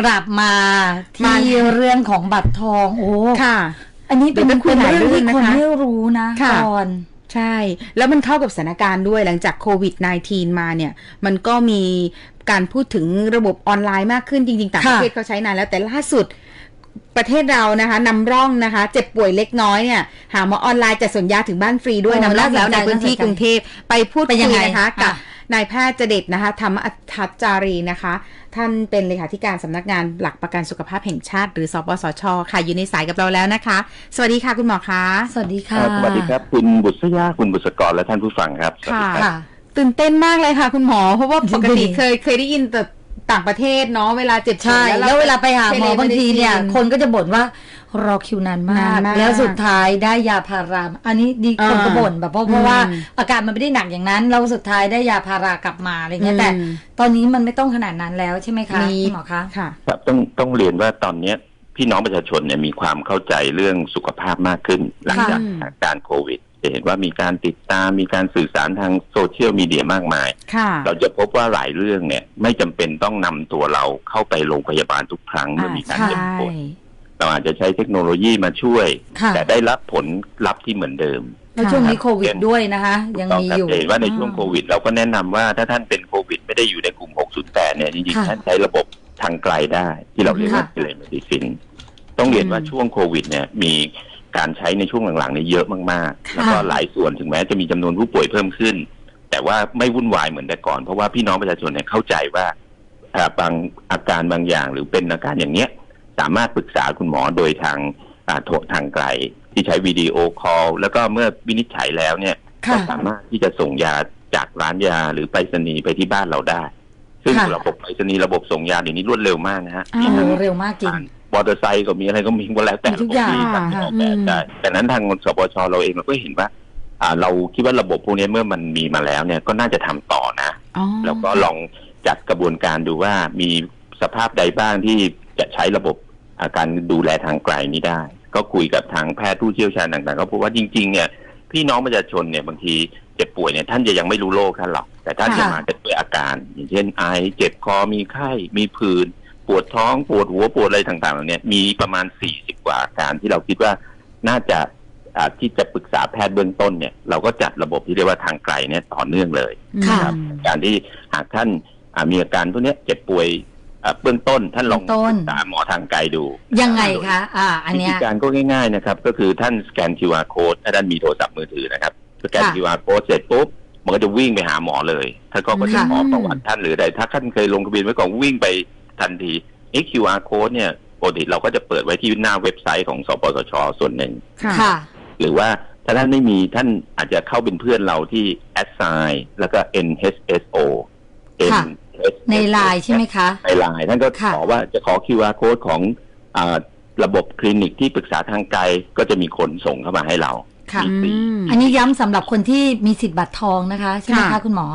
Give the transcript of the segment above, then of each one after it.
กลับมามาที่เรื่องของบัตรทองโอ้ค่ะ อันนี้เป็นเดี๋ยวจะคุยเป็นหลายเรื่องที่เรื่องคนนะคะไม่รู้นะค่ะก่อนใช่ แล้วมันเข้ากับสถานการณ์ด้วยหลังจากโควิด -19 มาเนี่ย มันก็มีการพูดถึงระบบออนไลน์มากขึ้นจริง ๆ ต่างประเทศเขาใช้นานแล้วแต่ล่าสุดประเทศเรานะคะนำร่องนะคะ เจ็บป่วยเล็กน้อยเนี่ยหาหมอออนไลน์จะสัญญาถึงบ้านฟรีด้วยโอ้นำร่องแล้วในน่าสนใจพื้นที่น่าสนใจกรุงเทพไปพูดเป็นยัคุงยไงนะคะค่ะกับ นายแพทย์เจเดตนะคะธรรมอัทัจจารีนะคะ ท่านเป็นเลขาธิการสำนักงานหลักประกันสุขภาพแห่งชาติ หรือสปสช ค่ะอยู่ในสายกับเราแล้วนะคะ สวัสดีค่ะคุณหมอคะสวัสดีค่ะครับสวัสดีครับคุณบุษยาคุณบุษกรและท่านผู้ฟังครับสวัสดีครับค่ะตื่นเต้นมากเลยค่ะคุณหมอ เพราะว่าปกติดีเคยเคยได้ยินแต่ต่างประเทศเนาะเวลาเจ็บป่ใช่ยแล้วเวลาไปหาหมอเทเลบางทีเนี่ย medicine คนก็จะบ่นว่า รอคิวนานมานากนมาก แล้วสุดท้ายได้ยาพาราอันนี้ดีอ่าคนก็บ่นแบบเพราะเพราะอืมว่าอาการมันไม่ได้หนักอย่างนั้นแล้วสุดท้ายได้ยาพารากลับมาอะไรเงี้ยแต่อืมตอนนี้มันไม่ต้องขนาดนั้นแล้วใช่ไหมคะมีคุณหมอคะค่ะครับต้องต้องเรียนว่าตอนเนี้ยพี่น้องประชาชนเนี่ยมีความเข้าใจเรื่องสุขภาพมากขึ้น หลังจากค่ะสถานการณ์โควิดจะเห็นว่ามีการติดตามมีการสื่อสารทางโซเชียลมีเดียมากมายค่ะเราจะพบว่าหลายเรื่องเนี่ย ไม่จำเป็นต้องนำตัวเราเข้าไปโรงพยาบาลทุกครั้งเมื่อมีการใช่เจ็บป่วย เราอาจจะใช้เทคโนโลยีมาช่วย ค่ะ แต่ได้รับผลลัพธ์ที่เหมือนเดิม แล้วช่วงนี้โควิดด้วยนะคะ ยังต้องมีครับอยู่ จะเห็นว่าในช่วงโควิด เราก็แนะนำว่าถ้าท่านเป็นโควิด ไม่ได้อยู่ในกลุ่ม 608 เนี่ยจริงค่ะๆท่านใช้ระบบทางไกลได้ ที่เราเรียกว่าค่ะเทเลเมดิซินต้องเรียนว่าอืมช่วงโควิด เนี่ยมีการใช้ในช่วงหลังๆเนี่ยเยอะมากๆ ค่ะ แล้วก็หลายส่วนถึงแม้จะมีจำนวนผู้ป่วยเพิ่มขึ้น แต่ว่าไม่วุ่นวายเหมือนแต่ก่อน เพราะว่าพี่น้องประชาชนเนี่ยเข้าใจว่าอ่าบางอาการบางอย่างหรือเป็นอาการอย่างเนี้ย สามารถปรึกษาคุณหมอโดยทางอ่าโทรทางไกล ที่ใช้วิดีโอคอลแล้วก็เมื่อวินิจฉัยแล้วเนี่ยค่ะก็สามารถที่จะส่งยาจากร้านยาหรือไปรษณีย์ไปที่บ้านเราได้ ซึ่งค่ะระบบไปรษณีย์ระบบส่งยาเดี๋ยวนี้รวดเร็วมากนะฮะอ่ามีโอ้ทั้งเร็วมากจริงมอเตอร์ไซค์ก็มีอะไรก็มีหมดแล้วแต่มีทุกอย่างระบบที่ทางค่ะออกแบบได้แต่นั้นทางสปชเราเองเราก็เห็นว่าอ่าเราคิดว่าระบบพวกนี้เมื่อมันมีมาแล้วเนี่ยก็น่าจะทำต่อนะอ๋อแล้วก็ลองจัดกระบวนการดูว่ามีสภาพใดบ้างที่จะใช้ระบบ อาการดูแลทางไกลนี้ได้ ก็คุยกับทางแพทย์ผู้เชี่ยวชาญต่างๆก็พบว่าจริง ๆ เนี่ยพี่น้องประชาชนเนี่ยบางทีเจ็บป่วยเนี่ยท่านจะยังไม่รู้โรคท่านหรอก แต่ท่านจะค่ะมาด้วยอาการ อย่างเช่นไอเจ็บคอมีไข้มีผื่นปวดท้องปวดหัวปวดอะไรต่างๆเหล่านี้มีประมาณสี่สิบกว่าอาการที่เราคิดว่าน่าจะอ่าที่จะปรึกษาแพทย์เบื้องต้นเนี่ยเราก็จัดระบบที่เรียกว่าทางไกลเนี่ยต่อเนื่องเลยค่ะนะครับการที่หากท่านอ่ามีอาการพวกเนี้ยเจ็บป่วยอ่า เบื้องต้นท่านลองเบื้องต้นปรึกษาหมอทางไกลดู ยังไงคะอ่า อันวิเนี้ธียการก็ง่ายๆนะครับ ก็คือท่านสแกน QR code ถ้าท่านมีโทรศัพท์มือถือนะครับสแกนค่ะ QR code เสร็จปุ๊บมันก็จะวิ่งไปหาหมอเลยท่านก็ก็จะค่ะขอประวัติท่านหรือใดถ้าท่านเคยลงทะเบียนไว้ก่อนวิ่งไปทันทีเอ๊ะ QR code เนี่ยปกติเราก็จะเปิดไว้ที่หน้าเว็บไซต์ของสปสช ส่วนหนึ่งค่ะค่ะ หรือว่าถ้าท่านไม่มีท่านอาจจะเข้าเป็นเพื่อนเราที่ assign แล้วก็ nhso ค่ะ NHSO ในไลน์ใช่ไหมคะ ในไลน์ท่านก็ค่ะขอว่าจะขอ QR code ของอาระบบคลินิกที่ปรึกษาทางไกลก็จะมีคนส่งเข้ามาให้เราค่ะมีฟรีอืมอันนี้ย้ำสำหรับคนที่มีสิทธิ์บัตรทองนะคะใช่ไหมคะค่ะคุณหมอ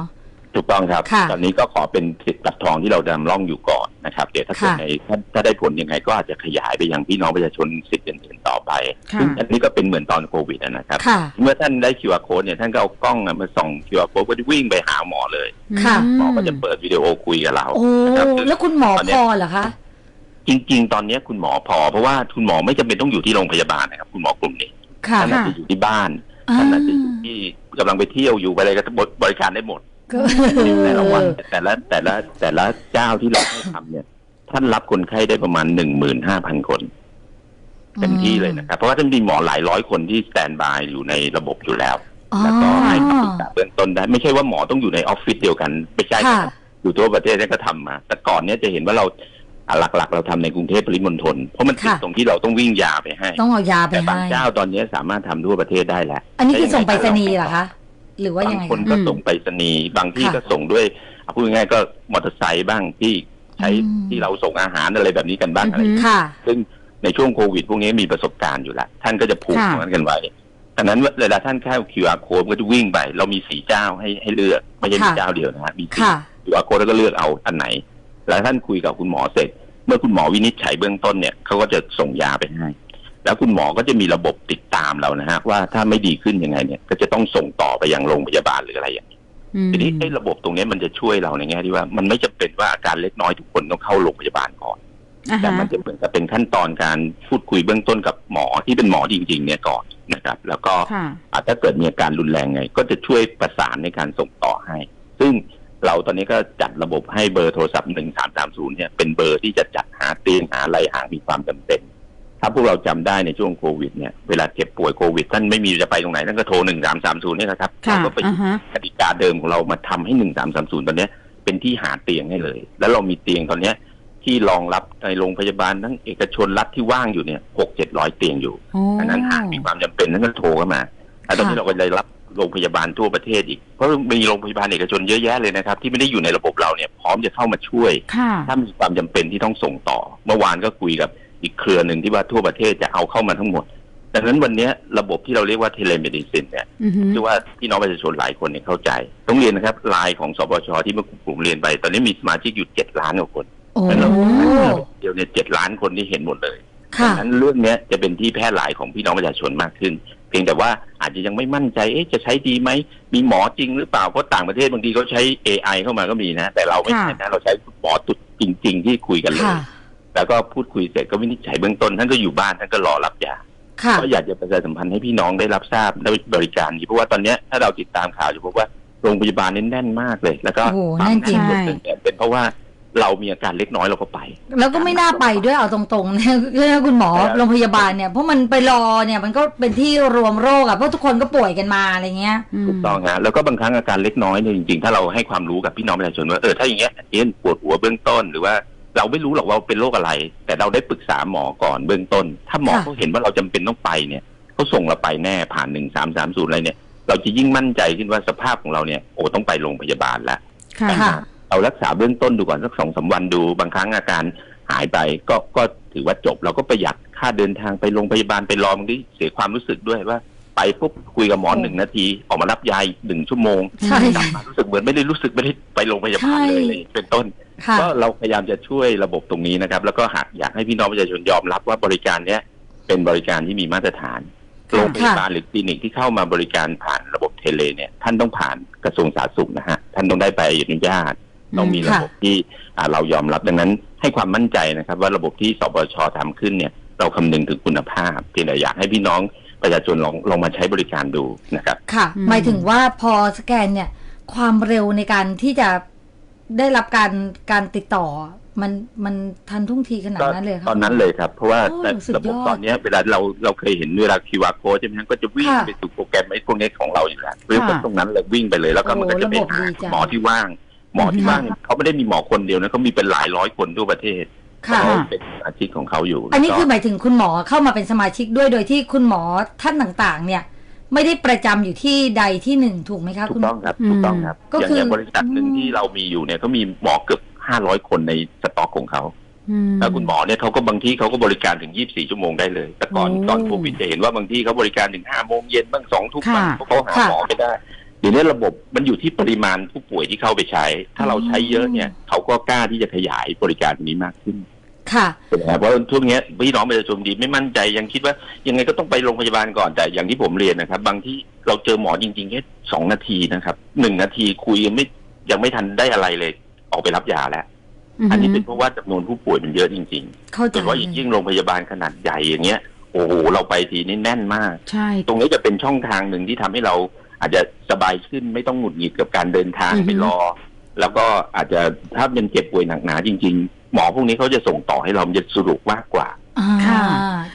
ถูกต้องครับค่ะตอนนี้ก็ขอเป็นสิทธิ์บัตรทองที่เราดำร่องอยู่ก่อน นะครับ เดี๋ยวถ้าเกิดค่ะในถ้าถ้าได้ผลยังไงก็อาจจะขยายไปยังพี่น้องประชาชนสิทธิ์อื่นๆต่อไปค่ะซึ่งอันนี้ก็เป็นเหมือนตอนโควิดอะนะครับค่ะเมื่อท่านได้ QR code เนี่ยท่านก็เอากล้องอะมาส่อง QR code ก็จะวิ่งไปหาหมอเลยค่ะหมอก็จะเปิดวิดีโอคุยกับเราโอ้นะครับแล้วคุณหมอตอนเนี้พยอเหรอคะจริง ๆ ตอนนี้คุณหมอพอ เพราะว่าคุณหมอไม่จำเป็นต้องอยู่ที่โรงพยาบาลนะครับ คุณหมอกลุ่มนี้ค่ะท่านอาจจะอยู่ที่บ้านอ่าท่านอาจจะอยู่ที่กำลังไปเที่ยวอยู่ไปอะไรก็บริการได้หมด ก็แต่ละวันแต่ละแต่ละแต่ละเจ้าที่เราให้ทำเนี่ย ท่านรับคนไข้ได้ประมาณหนึ่งหมื่นห้าพันคนเต็มที่เลยนะครับ เพราะว่าท่านมีหมอหลายร้อยคนที่สแตนบายอยู่ในระบบอยู่แล้วอ๋อแล้วก็ให้คำปรึกษาเบื้องต้นได้ ไม่ใช่ว่าหมอต้องอยู่ในออฟฟิศเดียวกันไม่ใช่ค่ะนะครับอยู่ทั่วประเทศเนี่ยก็ทำมา แต่ก่อนเนี่ยจะเห็นว่าเราอะหลักๆ เราทำในกรุงเทพปริมณฑลเพราะมันติดค่ะตรงที่เราต้องวิ่งยาไปให้ ต้องเอายาไปแต่บางให้เจ้าตอนนี้สามารถทำทั่วประเทศได้แล้ว อันนี้คือส่งไปรษถ้ายัณีย์งเหรไงอคะ หรือว่ายังบางไงคนคะก็อืมส่งไปรษณีย์บางที่ค่ะก็ส่งด้วยอะพูดง่ายๆก็มอเตอร์ไซค์บ้างที่ใช้อืม ที่เราส่งอาหารอะไรแบบนี้กันบ้างอะไรอือฮึค่ะ ซึ่งในช่วงโควิด พวกนี้มีประสบการณ์อยู่แล้ว ท่านก็จะผูกค่ะ ตรงนั้นกันไว้ดังนั้นเวลาท่านเข้า QR code ก็จะวิ่งไป เรามีสีเจ้าให้ให้เลือก ไม่ใช่มีค่ะเจ้าเดียวนะฮะมีสี่ค่ะ QR code แล้วก็เลือกเอาอันไหน แล้วท่านคุยกับคุณหมอเสร็จ เมื่อคุณหมอวินิจฉัยเบื้องต้นเนี่ยเขาก็จะส่งยาไปให้ แล้วคุณหมอก็จะมีระบบติดตามเรานะฮะ ว่าถ้าไม่ดีขึ้นยังไงเนี่ย ก็จะต้องส่งต่อไปยังโรงพยาบาลหรืออะไรอย่างนี้อืมทีนี้ไอ้ระบบตรงนี้มันจะช่วยเราในแง่ที่ว่ามันไม่จำเป็นว่าอาการเล็กน้อยทุกคนต้องเข้าโรงพยาบาลก่อนอ่าแต่ฮะมันจะเหมือนกับเป็นขั้นตอนการพูดคุยเบื้องต้นกับหมอที่เป็นหมอจริง ๆ เนี่ยก่อนนะครับ แล้วก็ค่ะอาจถ้าเกิดมีอาการรุนแรงไง ก็จะช่วยประสานในการส่งต่อให้ ซึ่งเราตอนนี้ก็จัดระบบให้เบอร์โทรศัพท์หนึ่งสามสามศูนย์เนี่ยเป็นเบอร์ที่จะจัดหาเตียงหาอะไรหากมีความจำเป็น ถ้าพวกเราจำได้ในช่วงโควิดเนี่ยเวลาเจ็บป่วยโควิดท่านไม่มีจะไปตรงไหนท่านก็โทรหนึ่งสามสามศูนย์นี่ยนะครับค่ะเราก็ไปอ่าฮะกติกาเดิมของเรามาทำให้หนึ่งสามสามศูนย์ตอนเนี้ยเป็นที่หาเตียงให้เลย แล้วเรามีเตียงตอนเนี้ยที่รองรับในโรงพยาบาลทั้งเอกชนรัฐที่ว่างอยู่เนี่ยหกเจ็ดร้อยเตียงอยู่โอ้อันนั้นหากมีความจำเป็นนั้นก็โทรเข้ามาแล้วตอนนี้ค่ะเราก็ได้รับโรงพยาบาลทั่วประเทศอีก เพราะมีโรงพยาบาลเอกชนเยอะแยะเลยนะครับ ที่ไม่ได้อยู่ในระบบเราเนี่ยพร้อมจะเข้ามาช่วยค่ะถ้ามีความจำเป็นที่ต้องส่งต่อ เมื่อวานก็คุยกับ อีกเครือหนึ่งที่ว่าทั่วประเทศจะเอาเข้ามาทั้งหมด ดังนั้นวันเนี้ยระบบที่เราเรียกว่าเทเลเมดิซินเนี่ยอือฮึที่ว่าพี่น้องประชาชนหลายคนเนี่ยเข้าใจ ต้องเรียนนะครับไลน์ของสปชที่เมื่อผมเรียนไป ตอนนี้มีสมาชิกอยู่เจ็ดล้านกว่าคนโอ้แล้วเราเดียวเนี่ยเจ็ดล้านคนที่เห็นหมดเลยค่ะดังนั้นเรื่องเนี้ยจะเป็นที่แพร่หลายของพี่น้องประชาชนมากขึ้น เพียงแต่ว่าอาจจะยังไม่มั่นใจเอ๊ะจะใช้ดีไหมมีหมอจริงหรือเปล่าเพราะต่างประเทศบางทีเขาใช้ AI เข้ามาก็มีนะ แต่เราไม่ใช่นะเราใช้หมอตุดจริง ๆ ที่คุยกันเลยค่ะ แล้วก็พูดคุยเสร็จก็วินิจฉัยเบื้องต้นท่านก็อยู่บ้านท่านก็รอรับยาค่ะก็อยากจะประชาสัมพันธ์ให้พี่น้องได้รับทราบได้บริการนี้เพราะว่าตอนเนี้ยถ้าเราติดตามข่าวจะพบว่าโรงพยาบาลนี่แน่นมากเลย แล้วก็โอ้โหแน่นจริงความแน่นเนี่ยเป็นเพราะว่าเรามีอาการเล็กน้อยเราก็ไป แล้วก็ไม่น่าไปด้วยเอาตรงๆเนี่ยคือคุณหมอครับโรงพยาบาลเนี่ยเพราะมันไปรอเนี่ยมันก็เป็นที่รวมโรคอะเพราะทุกคนก็ป่วยกันมาอะไรเงี้ยมถูกต้องฮะแล้วก็บางครั้งอาการเล็กน้อยเนี่ยจริงๆ ถ้าเราให้ความรู้กับพี่น้องประชาชนว่าเออถ้าอย่างเงี้ยเช่นปวดหัวเบื้องต้นหรือว่า เราไม่รู้หรอกว่าเป็นโรคอะไร แต่เราได้ปรึกษาหมอก่อนเบื้องต้น ถ้าหมอค่ะเขาเห็นว่าเราจำเป็นต้องไปเนี่ยเขาส่งเราไปแน่ผ่านหนึ่งสามสามศูนย์อะไรเนี่ย เราจะยิ่งมั่นใจขึ้นว่าสภาพของเราเนี่ยโอ้ต้องไปโรงพยาบาลแล้วค่ะค่ะเรารักษาเบื้องต้นดูก่อนสักสองสามวันดู บางครั้งอาการหายไปก็ก็ถือว่าจบ เราก็ประหยัดค่าเดินทางไปโรงพยาบาลไปรอบางทีเสียความรู้สึกด้วยว่า ไปปุ๊บคุยกับหมอหนึ่งนาที ออกมารับยาอีกหนึ่งชั่วโมงใช่กลับมารู้สึกเหมือนไม่ได้รู้สึกไม่ได้ไปโรงพยาบาลเลยใช่อะไรเป็นต้น ค่ะ ก็เราพยายามจะช่วยระบบตรงนี้นะครับ แล้วก็หากอยากให้พี่น้องประชาชนยอมรับว่าบริการเนี้ยเป็นบริการที่มีมาตรฐานค่ะโรงพยาบาลหรือคลินิกที่เข้ามาบริการผ่านระบบเทเลเนี่ย ท่านต้องผ่านกระทรวงสาธารณสุขนะฮะ ท่านต้องได้ใบอนุญาต ต้องมีระบบที่อ่าเรายอมรับดังนั้น ให้ความมั่นใจนะครับ ว่าระบบที่สปชทำขึ้นเนี่ย เราคำนึงถึงคุณภาพเพียงแต่อยากให้พี่น้อง ประชาชนลองลองมาใช้บริการดูนะครับ ค่ะอืมหมายถึงว่าพอสแกนเนี่ย ความเร็วในการที่จะได้รับการการติดต่อ มันมันทันท่วงทีขนาดก็นั้นเลยค่ะตอนนั้นเลยครับ เพราะว่าโอ้แต่สุดยอดระบบตอนเนี้ยเวลาเราเราเคยเห็นเวลา QR code ใช่ไหมฮะก็จะวิ่งค่ะไปสู่โปรแกรมไอ้พวกนี้ของเราอยู่แล้วหรือค่ะตรงนั้นเลยวิ่งไปเลยแล้วก็โอ้มันก็จะไประบบหาดีจังหมอที่ว่างหมอที่อืมว่างเนี่ยเขาไม่ได้มีหมอคนเดียวนะเขามีเป็นหลายร้อยคนทั่วประเทศ ค่ะ เขาเป็นอาชีพของเขาอยู่อันนี้แล้วก็คือหมายถึงคุณหมอเข้ามาเป็นสมาชิกด้วยโดยที่คุณหมอท่านต่างๆ เนี่ย ไม่ได้ประจำอยู่ที่ใดที่หนึ่งถูกไหมคะถูคุกณต้องครับอืมถูกต้องครับก็อย่างคืออ ย่างบริษัทหนึ่งอืมที่เรามีอยู่เนี่ยเขามีหมอเกือบห้าร้อยคนในสต็อกของเขา อืม แล้วคุณหมอเนี่ยเขาก็บางที่เขาก็บริการถึง 24 ชั่วโมงได้เลย แต่ก่อนโอ้ตอนโควิดจะเห็นว่าบางที่เขาบริการถึง 5 โมงเย็นบ้าง2ทุ่มบ้างค่ะเพราะเขาหาค่ะ หมอไม่ได้เดี๋ยวนี้ระบบมันอยู่ที่ปริมาณผู้ป่วยที่เข้าไปใช้ ถ้าเราใช้เยอะเนี่ยเขาก็กล้าที่จะขยายบริการนี้มากขึ้น ค่ะใช่ไหมครับเพราะช่วงเนี้ยพี่น้องประชาชนดีไม่มั่นใจยังคิดว่ายังไงก็ต้องไปโรงพยาบาลก่อนแต่อย่างที่ผมเรียนนะครับ บางที่เราเจอหมอจริงๆแค่สองนาทีนะครับหนึ่งนาทีคุยยังไม่ยังไม่ทันได้อะไรเลย ออกไปรับยาแล้วอันนี้เป็นเพราะว่าจำนวนผู้ป่วยมันเยอะจริงเข้าๆใจโดยเฉพาะอย่างยิ่งโรงพยาบาลขนาดใหญ่อย่างเงี้ยโอ้โหเราไปทีนี่แน่นมาก ใช่ ตรงนี้จะเป็นช่องทางหนึ่งที่ทำให้เราอาจจะสบายขึ้นไม่ต้องหงุดหงิดกับการเดินทางอือฮึไปรอ แล้วก็อาจจะถ้าเป็นเจ็บป่วยหนักหนาจริง ๆ หมอพวกนี้เขาจะส่งต่อให้เรามันจะสรุปมากกว่าอ่าค่ะ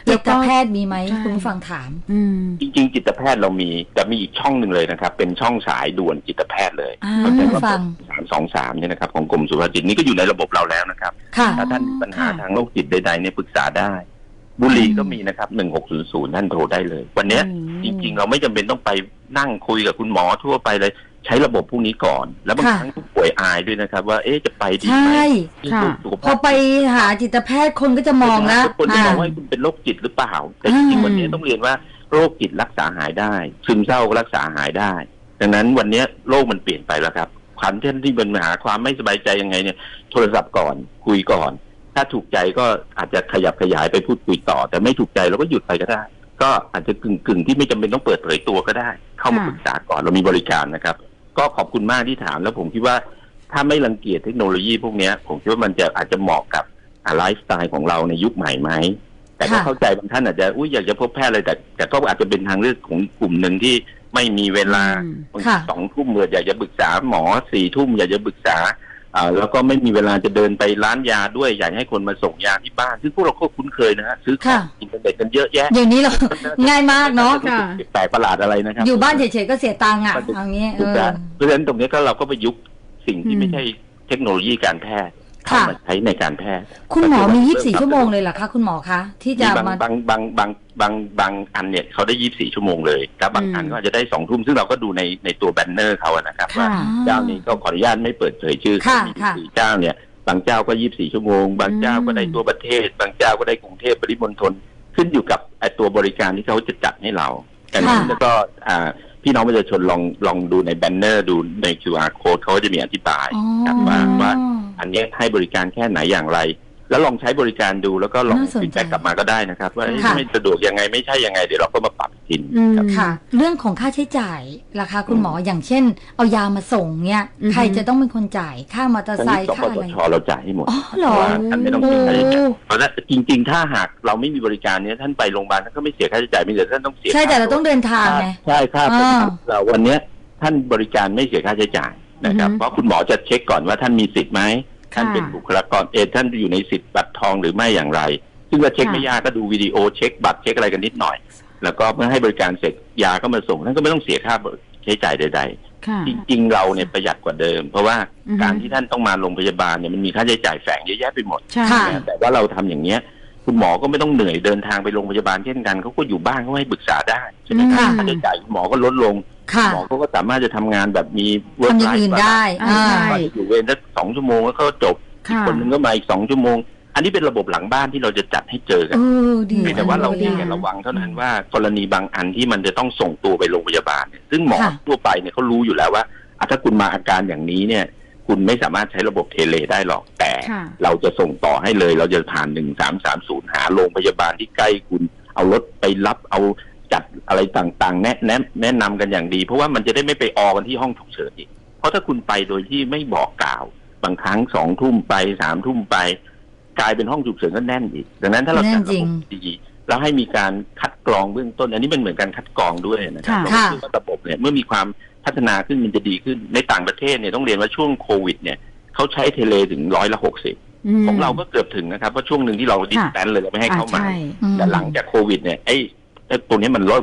จิตแพทย์มีไหมใช่คุณผู้ฟังถาม อืมจริงๆ จิตแพทย์เรามีแต่มีอีกช่องหนึ่งเลยนะครับ เป็นช่องสายด่วนจิตแพทย์เลยอ่าเขาใช้ว่าฟังสามสองสามเนี่ยนะครับของกรมสุขภาพจิตนี่ก็อยู่ในระบบเราแล้วนะครับค่ะถ้าท่านมีปัญหาค่ะทางโรคจิตใดๆเนี่ยปรึกษาได้บุหรี่ก็มีนะครับหนึ่งหกศูนย์ศูนย์ท่านโทรได้เลย วันเนี้ยจริง ๆ เราไม่จำเป็นต้องไปนั่งคุยกับคุณหมอทั่วไปเลย ใช้ระบบพวกนี้ก่อน แล้วบางค่ะครั้งผู้ป่วยอายด้วยนะครับ ว่าเอ๊ะจะไปดีใชไหม่ค่ะสุขพภาอพไปหาจิตแพทย์คนก็จะมองแล้วคนจะมองอ่าว่าคุณเป็นโรคจิตหรือเปล่า แต่จริงอ่าๆวันนี้ต้องเรียนว่าโรคจิตรักษาหายได้ ซึมเศร้าก็รักษาหายได้ ดังนั้นวันนี้โลกมันเปลี่ยนไปแล้วครับความที่ที่เป็นปัญหาความไม่สบายใจยังไงเนี่ย โทรศัพท์ก่อนคุยก่อน ถ้าถูกใจก็อาจจะขยับขยายไปพูดคุยต่อ แต่ไม่ถูกใจเราก็หยุดไปก็ได้ ก็อาจจะกึ่งกึ่งๆที่ไม่จำเป็นต้องเปิดเผยตัวก็ได้ เข้ามาค่ะปรึกษาก่อนเรามีบริการนะครับ ก็ขอบคุณมากที่ถาม แล้วผมคิดว่าถ้าไม่รังเกียจเทคโนโลยีพวกเนี้ยผมคิดว่ามันจะอาจจะเหมาะกับไลฟ์สไตล์ของเราในยุคใหม่ไหมแต่ก็ค่ะเข้าใจบางท่านอาจจะอุ้ยอยากจะพบแพทย์เลยแต่ แต่ก็อาจจะเป็นทางเลือกของกลุ่มหนึ่งที่ไม่มีเวลาอืมบางทีค่ะสองทุ่มเมื่ออยากจะปรึกษาหมอสี่ทุ่มอยากจะปรึกษา อ่าแล้วก็ไม่มีเวลาจะเดินไปร้านยาด้วยอยากให้คนมาส่งยาที่บ้าน ซึ่งพวกเราก็คุ้นเคยนะฮะซื้อของค่ะอินเทอร์เน็ตกันเยอะแยะอย่างนี้เราง่ายมากเนาะไม่รู้สึกแปลกประหลาดอะไรนะครับ อยู่บ้านเฉยๆก็เสียตังค์อะเอางี้เอถูกอแล้วเพราะฉะนั้นตรงนี้ก็เราก็ไปยุคสิ่งที่อืมไม่ใช่เทคโนโลยีการแพทย์ เข้าค่ะมาใช้ในการแพทย์ คุณหมอมี 24 ชั่วโมงเลยเหรอคะคุณหมอคะที่จะมีบางมาบางบางบางบางบางอันเนี่ยเขาได้ยี่บสี่ชั่วโมงเลยครับบางอืมอันก็อาจจะได้สองทุ่มซึ่งเราก็ดูในในตัวแบนเนอร์เขาอะนะครับว่าค่ะเจ้านี้ก็ขออนุญาตไม่เปิดเผยชื่อค่ะมีค่ะสี่เจ้าเนี่ยบางเจ้าก็ยี่บสี่ชั่วโมง บางเจ้าก็ได้ตัวประเทศ บางเจ้าก็ได้กรุงเทพปริมณฑลขึ้นอยู่กับไอ้ตัวบริการที่เขาจะจัดให้เราแต่นั้นค่ะแล้วก็อ่าพี่น้องประชาชนลองลองดูในแบนเนอร์ดูใน QR code เขาก็จะมีอธิบายอ๋อครับว่าว่า อันเนี้ยให้บริการแค่ไหนอย่างไร แล้วลองใช้บริการดูแล้วก็ลองน่าสนใจฟีดแบ็กกลับมาก็ได้นะครับ ว่าเอ๊ะค่ะไม่สะดวกยังไงไม่ใช่ยังไงเดี๋ยวเราก็มาปรับอีกทีหนึ่งอืมครับค่ะ เรื่องของค่าใช้จ่ายราคาคุณหมออย่างเช่น เอายามาส่งเนี่ยอือฮึใครจะต้องเป็นคนจ่ายค่ามอเตอร์ทั้งไซนี้ค์สค่าปอะสไรชเราจ่ายให้หมดอ๋อเหรอว่าท่านไม่ต้องโอ้เสียค่าใช้จ่ายเพราะฉะนั้นจริง ๆ ถ้าหากเราไม่มีบริการเนี้ยท่านไปโรงพยาบาลท่านก็ไม่เสียค่าใช้จ่ายมีแต่ท่านต้องเสียใช่แต่เราต้องเดินทางค่าไงใช่ครับอ่าเราวันเนี้ยท่านบริการไม่เสียค่าใช้จ่าย นะครับอือฮึเพราะคุณหมอจะเช็คก่อนว่าท่านมีสิทธิ์ไหมท่านค่ะเป็นบุคลากรเออท่านอยู่ในสิทธิ์บัตรทองหรือไม่อย่างไร ซึ่งก็เช็คค่ะไม่ยากก็ดูวิดีโอเช็คบัตรเช็คอะไรกันนิดหน่อย แล้วก็เมื่อให้บริการเสร็จยาก็มาส่งท่านก็ไม่ต้องเสียค่าใช้จ่ายใดค่ะๆจริงๆเราเนี่ยประหยัดกว่าเดิม เพราะว่าอือฮึการที่ท่านต้องมาโรงพยาบาลเนี่ยมันมีค่าใช้จ่ายแฝงเยอะแยะไปหมดใช่ค่ะนะแต่ว่าเราทำอย่างเนี้ย คุณหมอก็ไม่ต้องเหนื่อยเดินทางไปโรงพยาบาลเช่นกันเขาก็อยู่บ้านเขาให้ปรึกษาได้ใช่ไหมครับค่ะค่าใช้จ่ายคุณหมอก็ลดลงค่ะ หมอเขาก็สามารถจะทำงานแบบมี work ทำอย่าง life อื่นได้อ่าอ่าใช่ว่าจะอยู่เวรสักสองชั่วโมงแล้วก็จบอีกค่ะคนนึงก็มาอีกสองชั่วโมง อันนี้เป็นระบบหลังบ้านที่เราจะจัดให้เจอกันเออดีเพียงแต่ว่าเราอันเพีนี้ยงดีแต่ระวังเท่านั้นว่ากรณีบางอันที่มันจะต้องส่งตัวไปโรงพยาบาลเนี่ยซึ่งหมอค่ะทั่วไปเนี่ยเขารู้อยู่แล้วว่าอะถ้าคุณมาอาการอย่างนี้เนี่ยคุณไม่สามารถใช้ระบบเทเลได้หรอก แต่ค่ะเราจะส่งต่อให้เลย เราจะผ่านหนึ่งสามสามศูนย์หาโรงพยาบาลที่ใกล้คุณ เอารถไปรับเอา จัดอะไรต่างๆ แนะแนะแนะนำกันอย่างดี เพราะว่ามันจะได้ไม่ไปออกันที่ห้องฉุกเฉินอีก เพราะถ้าคุณไปโดยที่ไม่บอกกล่าว บางครั้งสองทุ่มไปสามทุ่มไป กลายเป็นห้องฉุกเฉินก็แน่นอีก ดังนั้นถ้าเราแน่จันดจระริงบบดีแล้วให้มีการคัดกรองเบื้องต้น อันนี้เป็นเหมือนการคัดกรองด้วยนะครับค่ะเราคิดว่าระบบเนี่ยเมื่อมีความพัฒนาขึ้นมันจะดีขึ้นในต่างประเทศเนี่ยต้องเรียนว่าช่วงโควิด เนี่ยเขาใช้เทเลถึงร้อยละหกสิบมของเราก็เกือบถึงนะครับเพราะช่วงหนึ่งที่เราดิสแตนเลยเราไม่ให้เข้ามาอ่ใช่อืมแต่หลังจากโควิดเนี่ยไอ้ ไอ้ตัวนี้มันลด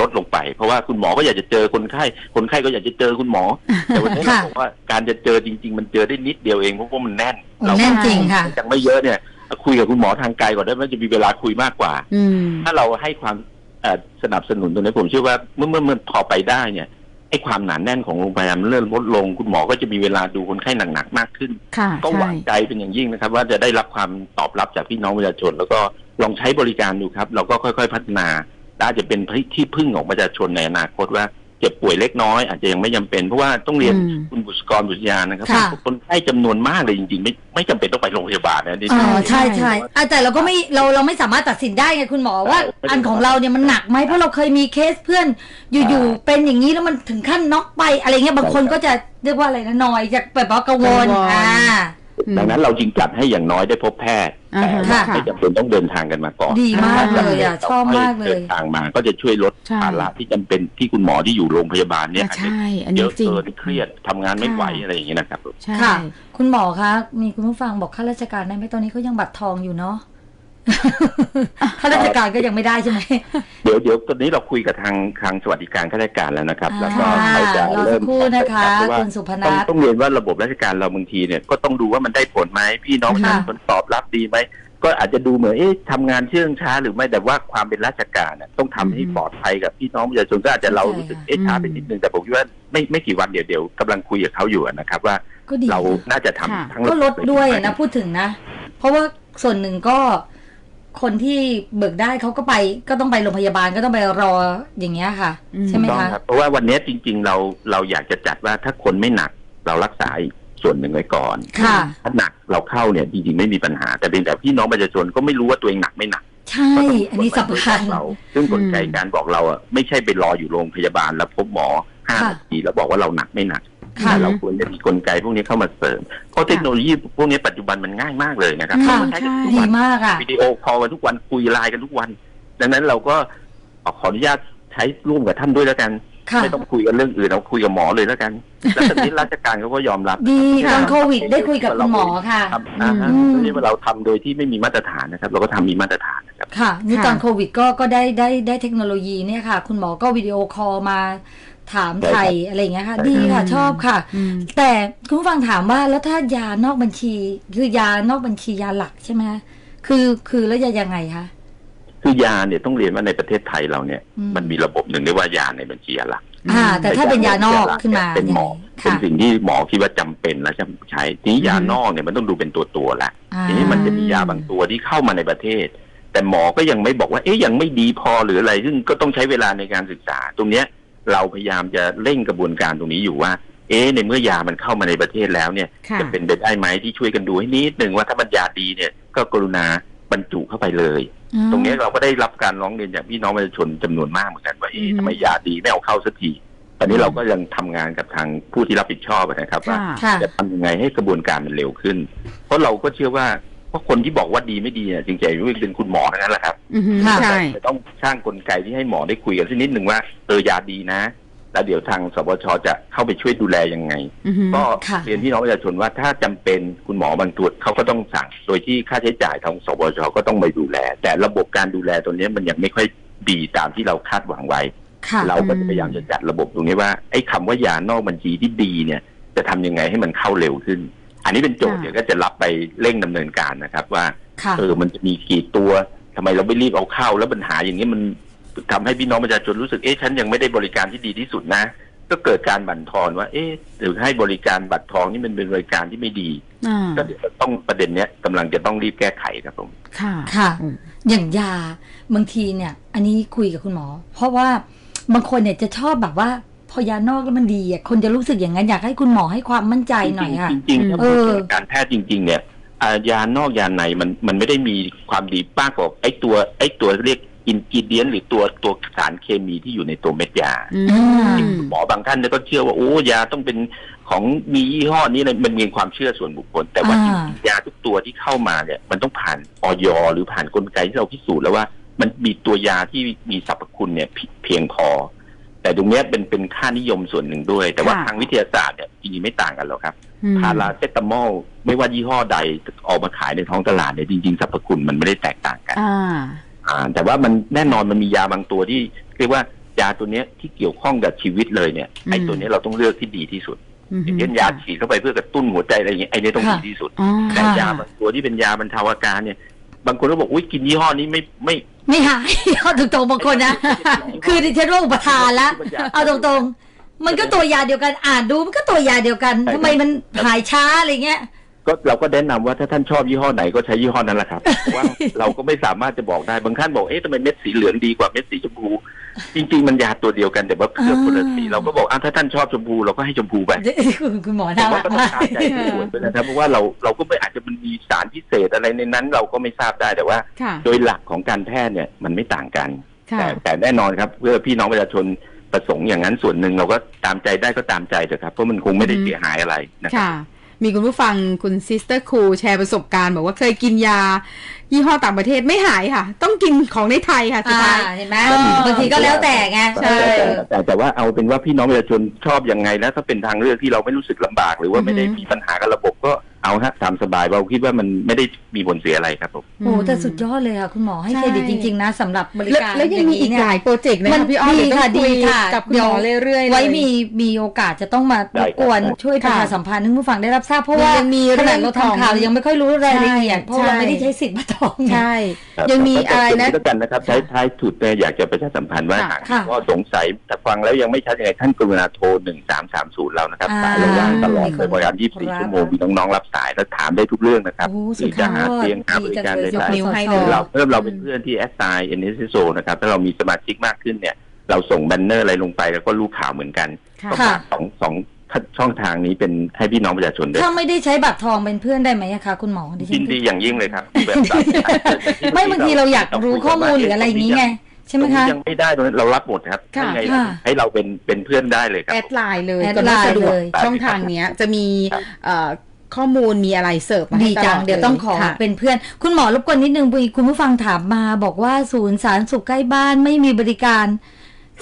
ลดลงไป เพราะว่าคุณหมอก็อยากจะเจอคนไข้ คนไข้ก็อยากจะเจอคุณหมอ แต่วันนี้เราค่ะบอกว่าการจะเจอจริง ๆ มันเจอได้นิดเดียวเองเพราะว่ามันแน่นโอ้แน่นจริงค่ะยังไม่เยอะเนี่ย คุยกับคุณหมอทางไกลก่อนได้ไหมจะมีเวลาคุยมากกว่าอืมถ้าเราให้ความเอ่อสนับสนุนตรงนี้ผมเชื่อว่าเมื่อเมื่อเมื่อพอไปได้เนี่ยไอ้ความหนาแน่นของโรงพยาบาลมันเริ่มลดลง คุณหมอก็จะมีเวลาดูคนไข้หนักๆมากขึ้นค่ะก็หวัใช่งใจเป็นอย่างยิ่งนะครับ ว่าจะได้รับความตอบรับจากพี่น้องประชาชนแล้วก็ ลองใช้บริการดูครับ เราก็ค่อยๆพัฒนาและอาจจะเป็นที่พึ่งของประชาชนในอนาคตว่าเจ็บป่วยเล็กน้อยอาจจะยังไม่จำเป็นเพราะว่าต้องเรียนอืมคุณบุษกรบุษยานะครับค่ะคนไข้จำนวนมากเลยจริง ๆ ไม่ไม่จำเป็นต้องไปโรงพยาบาลนะนี่อ๋อใช่ใช่ใช่อะแต่เราก็ไม่เราเราไม่สามารถตัดสินได้ไงคุณหมอว่าใช่อันของเราเนี่ยมันหนักไหมเพราะเราเคยมีเคสเพื่อนอยู่ๆเป็นอย่างนี้แล้วมันถึงขั้นน็อกไปอะไรเงี้ยบางคนก็จะเรียกว่าอะไรนะนอยจะแบบว่ากังวลกังวลอ่าอืม ดังนั้นเราจึงจัดให้อย่างน้อยได้พบแพทย์อ่าแต่ฮะว่าค่ะไม่จำเป็นต้องเดินทางกันมาก่อนดีมากเลยอะถ้ชอบมากเลเดิยนทางมาก็จะช่วยลดใช่ภาระที่จำเป็นที่คุณหมอที่อยู่โรงพยาบาลเนี่ยอะอาจจะใช่อันเยนี้อะจริงเกินเครียดทำงานไม่ไหวค่ะอะไรอย่างเงี้ยนะครับใช่ค่ะ คุณหมอคะมีคุณผู้ฟังบอกข้าราชการได้ไหมตอนนี้เขายังบัตรทองอยู่เนาะ ข้าราชการก็ยังไม่ได้ใช่ไหมเดี๋ยวเดี๋ยวตอนนี้เราคุยกับทางทางสวัสดิการข้าราชการแล้วนะครับ แล้วก็อ่าเขาจะรอสัเริ่กมครู่นะคะเพราะว่าคุณสุพต้อนังทต้องเรียนว่าระบบราชการเราบางทีเนี่ยก็ต้องดูว่ามันได้ผลไหมพี่น้องประชาชนตอบรับดีไหมก็อาจจะดูเหมือนเอ๊ะทำงานเชื่องช้าหรือไม่แต่ว่าความเป็นราชการน่ะต้องทำให้อืมปลอดภัยกับพี่น้องประชาชนก็อาจจะเรารู้สึกเอ๊ะช้าไปนิดนึงแต่ผมคิดว่าไม่ไม่กี่วันเดี๋ยวเดี๋ยวกำลังคุยกับเขาอยู่นะครับว่าก็ดีเราน่าจะทำค่ะทั้งก็ระบบลดด้วยเนะพูดถึงนะ เพราะว่าส่วนหนึ่งก็ คนที่เบิกได้เขาก็ไป ก็ต้องไปโรงพยาบาลก็ต้องไปรออย่างเงี้ยค่ะอืมใช่ไหมต้องคะครับเพราะว่าวันนี้จริง ๆ เราเราอยากจะจัดว่าถ้าคนไม่หนักเรารักษาอีกส่วนหนึ่งไว้ก่อนค่ะถ้าหนักเราเข้าเนี่ยจริงๆไม่มีปัญหา แต่เพียงแต่พี่น้องประชาชนก็ไม่รู้ว่าตัวเองหนักไม่หนักใช่ก็ต้องอันนี้สำคัญเรา ซึ่งกลไกอืมการบอกเราอะไม่ใช่ไปรออยู่โรงพยาบาลแล้วพบหมอห้าค่ะนาทีแล้วบอกว่าเราหนักไม่หนักค่ะ แต่เราควรจะมีกลไกพวกนี้เข้ามาเสริม เพราะเทคโนโลยีพวกนี้ปัจจุบันมันง่ายมากเลยนะครับค่ะเราใช้กันทุกดีวันมากอะวิดีโอคอลกันทุกวันคุยไลน์กันทุกวัน ดังนั้นเราก็ขออนุญาตใช้ร่วมกับท่านด้วยแล้วกันค่ะไม่ต้องคุยกันเรื่องอื่นเราคุยกับหมอเลยแล้วกัน แล้วตอนนี้ราชการเขาก็ยอมรับ ดีค่ะตอนโควิดได้คุยกับคุณหมอค่ะทำนะฮะอืมไม่ใช่ว่าเราทำโดยที่ไม่มีมาตรฐานนะครับ เราก็ทำมีมาตรฐานนะครับ ค่ะ นี่ค่ะตอนโควิดก็ก็ได้ได้ได้เทคโนโลยีเนี่ยค่ะ คุณหมอก็วิดีโอคอลมา ถามไทยอะไรอย่างเงี้ยค่ะใช่ดีค่ะชอบค่ะอืมแต่คุณผู้ฟังถามว่าแล้วถ้ายานอกบัญชี คือยานอกบัญชียาหลักใช่ไหมคะคือคือแล้วจะยังไงคะคือยาเนี่ยต้องเรียนว่าในประเทศไทยเราเนี่ยอืมมันมีระบบหนึ่งเรียกว่ายาในบัญชียาหลักอ่า แต่ถ้าเป็นยานอกขึ้นมาเป็นหมอยังไงเป็นค่ะสิ่งที่หมอคิดว่าจำเป็นและจะใช้ทีนี้ยานอกเนี่ยมันต้องดูเป็นตัวตัวๆละอ่าทีนี้มันจะมียาบางตัวที่เข้ามาในประเทศ แต่หมอก็ยังไม่บอกว่าเอ๊ยยังไม่ดีพอหรืออะไรซึ่งก็ต้องใช้เวลาในการศึกษา ตรงเนี้ย เราพยายามจะเร่งกระบวนการตรงนี้อยู่ว่า เอ๊ะในเมื่อยามันเข้ามาในประเทศแล้วเนี่ย ค่ะจะเป็นไปได้ไหมที่ช่วยกันดูให้นิดหนึ่งว่าถ้ามันยาดีเนี่ยก็กรุณาบรรจุเข้าไปเลย อืม ตรงนี้เราก็ได้รับการร้องเรียนจากพี่น้องประชาชนจำนวนมากเหมือนกันว่าเอ๊ะอืม ทำไมยาดีไม่เอาเข้าสักทีตอนนี้เราก็ยังทำงานกับทางผู้ที่รับผิดชอบนะครับว่า ค่ะค่ะจะทำยังไงให้กระบวนการมันเร็วขึ้น เพราะเราก็เชื่อว่าเพ ราะคนที่บอกว่าดีไม่ดีเนี่ยจริงๆรู้เป็นคุณหมอทั้งนั้นแหละครับอือฮึค่ะใช่จะต้องสร้างกลไกที่ให้หมอได้คุยกันสักนิดหนึ่งว่าเออยาดีนะ แล้วเดี๋ยวทางสบชจะเข้าไปช่วยดูแลยังไงอือฮึก็ค่ะเรียนพี่น้องประชาชนว่าถ้าจำเป็นคุณหมอบางตัวเขาก็ต้องสั่ง โดยที่ค่าใช้จ่ายทางสบชก็ต้องไปดูแล แต่ระบบการดูแลตัวนี้มันยังไม่ค่อยดีตามที่เราคาดหวังไว้ค่ะเราก็จะพยายามจะจัดระบบตรงนี้ว่าไอ้คำว่ายานอกบัญชีที่ดีเนี่ย จะทำยังไงให้มันเข้าเร็วขึ้น อันนี้เป็นโจทย์ค่ะเดี๋ยวก็จะรับไปเร่งดำเนินการนะครับ ว่าค่ะเออมันจะมีกี่ตัวทำไมเราไม่รีบเอาเข้า แล้วปัญหาอย่างนี้มันทำให้พี่น้องประชาชนรู้สึกเอ๊ะฉันยังไม่ได้บริการที่ดีที่สุดนะ ก็เกิดการบั่นทอนว่า เอ๊ะหรือให้บริการบัตรทองนี่มันเป็นบริการที่ไม่ดีอ่าก็เดี๋ยวต้องประเด็นเนี้ยกำลังจะต้องรีบแก้ไขครับผมค่ะค่ะอืมอย่างยาบางทีเนี่ย อันนี้คุยกับคุณหมอ เพราะว่าบางคนเนี่ยจะชอบแบบว่า พอยานอกแล้วมันดีอะคนจะรู้สึกอย่างนั้นอยากให้คุณหมอให้ความมั่นใจหน่อยค่ะจริงๆถ้าเอพูดอถึงการแพทย์จริง ๆ เนี่ยอ่ายานอกยาในมันมันไม่ได้มีความดีมากกว่าไอ้ตัวไอ้ตัวเรียกอินกิเดียนหรือตัวตัวสารเคมีที่อยู่ในตัวเม็ดยาอืมหมอบางท่านเนี่ยก็เชื่อว่าโอ้ยาต้องเป็นของมียี่ห้อนี้เลยมันมีความเชื่อส่วนบุคคล แต่ว่าจอ่าริงๆยาทุกตัวที่เข้ามาเนี่ย มันต้องผ่านออยหรือผ่านกลไกที่เราพิสูจน์แล้วว่า มันมีตัวยาที่มีสรรพคุณเนี่ยเพีเพียงพอ แต่ตรงเนี้ยเป็นเป็นค่านิยมส่วนหนึ่งด้วย แต่ว่าค่ะทางวิทยาศาสตร์เนี่ยจริงๆไม่ต่างกันหรอกครับอืมพาราเซตามอลไม่ว่ายี่ห้อใดออกมาขายในท้องตลาดเนี่ยจริงๆสรรพคุณมันไม่ได้แตกต่างกันอ่าอ่าแต่ว่ามันแน่นอนมันมียาบางตัวที่เรียกว่ายาตัวเนี้ยที่เกี่ยวข้องกับชีวิตเลยเนี่ยอืมไอ้ตัวเนี้ยเราต้องเลือกที่ดีที่สุดอืออฮึย่างเช่นยาฉีดเข้าไปเพื่อกระตุ้นหัวใจอะไรอย่างเงี้ยไอ้เนี่ยต้องค่ะดีที่สุดอ๋อแต่ค่ะยาบางตัวที่เป็นยาบรรเทาอาการเนี่ย บางคนก็บอกอุ้ยกินยี่ห้อนี้ไม่ไม่ไม่หายเอาตรงๆบางคนนะ คือดิฉันว่าอุปทานละเอาตรงๆ มันก็ตัวยาเดียวกันอ่านดูมันก็ตัวยาเดียวกันทำไมมันหายช้าอะไรเงี้ย ก็เราก็แนะนำว่าถ้าท่านชอบยี่ห้อไหนก็ใช้ยี่ห้อนั้นแหละครับเพราะว่าเราก็ไม่สามารถจะบอกได้บางท่านบอกเอ๊ะทำไมเม็ดสีเหลืองดีกว่าเม็ดสีชมพู จริง ๆ มันยาตัวเดียวกันแต่ว่าเคลือบคนละสีอ่าเราก็บอกอะถ้าท่านชอบชมพูเราก็ให้ชมพูไปคุณคุณหมอผน่ามว่ารักก็ต้องมากตามใจผู้ป่วยไปนะครับเพราะว่าเราเราก็ไม่อาจจะมันมีสารพิเศษอะไรในนั้น เราก็ไม่ทราบได้แต่ว่าค่ะโดยหลักของการแพทย์เนี่ยมันไม่ต่างกันค่ะแต่แต่แน่นอนครับเพื่อพี่น้องประชาชนประสงค์อย่างนั้นส่วนหนึ่งเราก็ตามใจได้ก็ตามใจเถอะครับเพราะมันคงไม่ได้อืมเสียหายอะไรนะครับค่ะ มีคุณผู้ฟังคุณซิสเตอร์คูแชร์ประสบการณ์ บอกว่าเคยกินยา ยี่ห้อต่างประเทศไม่หายค่ะ ต้องกินของในไทยค่ะสุดอ่าท้ายเห็นไหมเออบางทีก็แล้วแต่ไงใช่แต่แต่แต่ว่าเอาเป็นว่าพี่น้องประชาชนชอบยังไงแล้วถ้าเป็นทางเลือกที่เราไม่รู้สึกลำบาก หรือว่าไม่ได้อือฮึมีปัญหากับระบบก็ เอาฮะตามสบายเราคิดว่ามันไม่ได้มีผลเสียอะไรครับผมโอ้แต่สุดยอดเลยค่ะ คุณหมอให้ใช่เครดิตจริง ๆ นะสำหรับบริแล้วการแล้วยังมีอีกเนี่หลายโปรเจกต์นะมันคะพี่อ้อมดีเดี๋ยวต้ค่ะองคุยดีค่ะกับคุณหมอเดี๋ยวเรื่อยๆเลยไว้มีมีโอกาสจะต้องมารได้บครับกวนช่วยประชาค่ะสัมพันธ์ให้ผู้ฟังได้รับทราบเพราะว่ายังมีขนาดเรื่เราองของทำข่าวยังไม่ค่อยรู้รายละเอียดใช่เพราะเราไม่ได้ใช่ใช้สิทธิ์บัตรทองใช่ครับยังมีแต่อะไรนะก็กันนะครับท้ายท้ายสุดเนี่ยอยากจะประชาสัมพันธ์ว่าค่ะหากค่ะก็สงสัยแต่ฟังแล้วยังไม่ชัดยังไงท่านกรุณาโทรหนึ่งสามสามศูนย์เรานะครับอ่าสายเราว่างตลอดมีคนเลยบริการยี่สิบสี่รับชั่วโมงมีน้องๆรับสายแล้วถามได้ทุกเรื่องนะครับโอ้หสุรืดอยจะอหาดเตียงหาบดีริจังการเลยใดยกนิ้วให้ๆเลหรืยอเราเพิ่มเราเป็นเพื่อนที่แอสไซน์เอ็นเอสโซนะครับถ้าเรามีสมาชิกมากขึ้นเนี่ย เราส่งแบนเนอร์อะไรลงไปแล้วก็รู้ข่าวเหมือนกันค่ะก็ฝากสองสองช่องทางนี้เป็นให้พี่น้องประชาชนด้วยถ้าไม่ได้ใช้บัตรทองเป็นเพื่อนได้ไหมอะคะคุณหมอดิฉัยินดีอย่างยิ่งเลยครับเว็บไซต์ไม่บางทีเราอยากรู้ข้อมูลหรืออะไรอย่างนี้ไงใช่ไหมตรงนี้คะยังไม่ได้ตรงนั้นเรารับหมดครับค่ะยังไงค่ะให้เราเป็นเป็นเพื่อนได้เลยครับแอดไลน์เลยแอดก็น่าไลน์สะดวกเลย ช่องทางเนี้ยจะมีครับเอ่อ ข้อมูลมีอะไรเสิร์ฟมาให้ดีตจัลงอดเดี๋ยวต้องขอค่ะเป็นเพื่อน คุณหมอรบกวนนิดนึงมีคุณผู้ฟังถามมา บอกว่าศูนย์สาธารณสุขใกล้บ้านไม่มีบริการ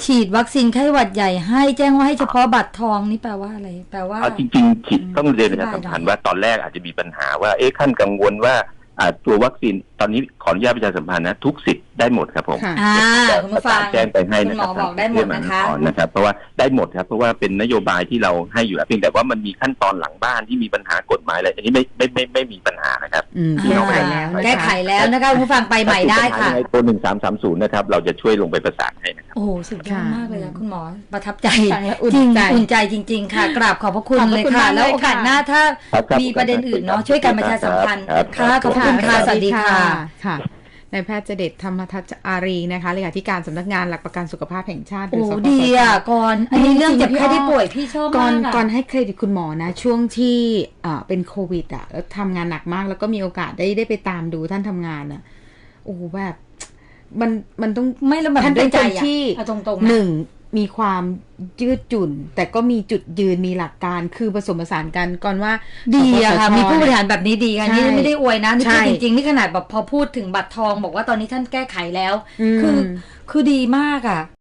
ฉีดวัคซีนไข้หวัดใหญ่ให้แจ้งว่าให้เฉพาะบัตรทองนี่แปลว่าอะไร แปลว่าเอาจริงๆฉีดต้องเรียนประชาสัมพันธ์ว่าตอนแรกอาจจะมีปัญหาว่าเอ๊ะขั้นกังวลว่าอ่าตัววัคซีนตอนนี้ขออนุญาตประชาสัมพันธ์นะทุกสิทธิ์ ได้หมดครับผมค่ะอ่าคุณผู้ฟังแจ้งไปให้คุณนะหมครัอบบอกได้หมดนะคะทางเทศบาลนครนะครับ เพราะว่าได้หมดครับ เพราะว่าเป็นนโยบายที่เราให้อยู่แล้วเพียงแต่ว่ามันมีขั้นตอนหลังบ้านที่มีปัญหากฎหมายอะไรอันนี้ไม่ไม่ไม่ไม่ไม่มีปัญหานะครับอืมพี่น้องแก้ไขแล้วนะคะแก้ไขแล้วนะคะคุณผู้ฟังไปใหม่ได้ค่ะถ้ามีปัญหายังไงโทรหนึ่งสามสามศูนย์นะครับเราจะช่วยลงไปประสานให้นะครับโอ้โหสุดยอดมากเลยอะคุณหมอประทับใจฟังแล้วอุ่นจริงใจอุ่นใจจริง ๆ ค่ะ กราบขอบพระคุณขอบพเลระยคุณค่ะมากแล้วเลยโอกาสค่ะหน้าถ้าครับครับมีประเด็นอื่นเนาะช่วยกันประชาสัมพันธ์ครับค่ะขอบพระคุณค่ะสวัสดีค่ะค่ะ นายแพทย์เจเดชธรรมทัศน์อารีนะคะเลขาธิการสำนักงานหลักประกันสุขภาพแห่งชาติหรืโอ้สปสชดีอะก่อนอันนี้เรื่องเจ็บไข้ได้จริงๆป่วยพี่ชอบก่อมานกอะก่อนให้เครดิตคุณหมอนะ ช่วงที่อ่าเป็นโควิดอะแล้วทำงานหนักมากแล้วก็มีโอกาสได้ได้ไปตามดูท่านทำงานอะโอ้โหแบบมันมันต้องไม่แล้วแบบท่านเป็นด้วยใจคนอะที่เอาตรงๆนะหนึ่ง มีความยืดหยุ่น แต่ก็มีจุดยืนมีหลักการคือผสมผสานกันก่อนว่าดีอะค่ะสปสชมีผู้บริหารแบบนี้ดีค่ะใช่นี่ไม่ได้อวยนะนี่ใช่พูดจริงๆนี่ขนาดแบบพอพูดถึงบัตรทอง บอกว่าตอนนี้ท่านแก้ไขแล้วอืมคือคือดีมากอะ